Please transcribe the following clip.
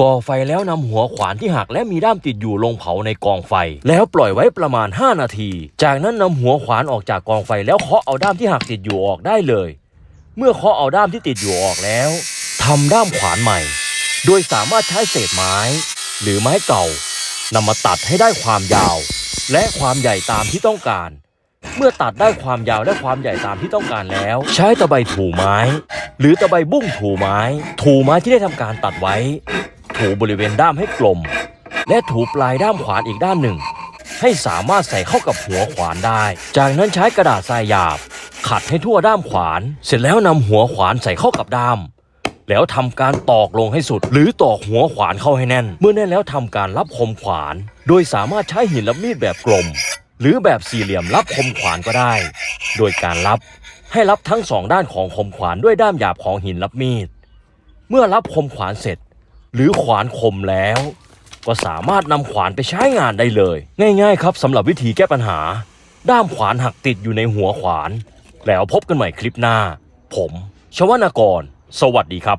ก่อไฟแล้วนำหัวขวานที่หักและมีด้ามติดอยู่ลงเผาในกองไฟ แล้วปล่อยไว้ประมาณ 5 นาที จากนั้นนำหัวขวานออกจากกองไฟแล้วเคาะเอาด้ามที่หักติดอยู่ออกได้เลย เมื่อเคาะเอาด้ามที่ติดอยู่ออกแล้วทำด้ามขวานใหม่ โดยสามารถใช้เศษไม้ หรือไม้เก่านำมาตัดให้ได้ความยาว และความใหญ่ตามที่ต้องการ เมื่อตัดได้ความยาวและความใหญ่ตามที่ต้องการแล้ว ใช้ตะไบถูไม้ หรือตะไบบุ้งถูไม้ ถูไม้ที่ได้ทำการตัดไว้ ถูบริเวณด้ามให้กลม และถูปลายด้ามขวานอีกด้านหนึ่ง ให้สามารถใส่เข้ากับหัวขวานได้ จากนั้นใช้กระดาษทรายหยาบ ขัดให้ทั่วด้ามขวาน เสร็จแล้วนำหัวขวานใส่เข้ากับด้าม แล้วทำการตอกลงให้สุด หรือตอกหัวขวานเข้าให้แน่น เมื่อแน่นแล้วทำการรับคมขวาน โดยสามารถใช้หินรับมีดแบบกลม หรือแบบสี่เหลี่ยมรับคมขวานก็ได้ โดยการรับให้รับทั้งสองด้านของคมขวานด้วยด้ามหยาบของหินรับมีด เมื่อรับคมขวานเสร็จ หรือขวานคมแล้ว ก็สามารถนำขวานไปใช้งานได้เลย ง่ายๆครับสำหรับวิธีแก้ปัญหา ด้ามขวานหักติดอยู่ในหัวขวาน แล้วพบกันใหม่คลิปหน้า ผม ชวนากร สวัสดีครับ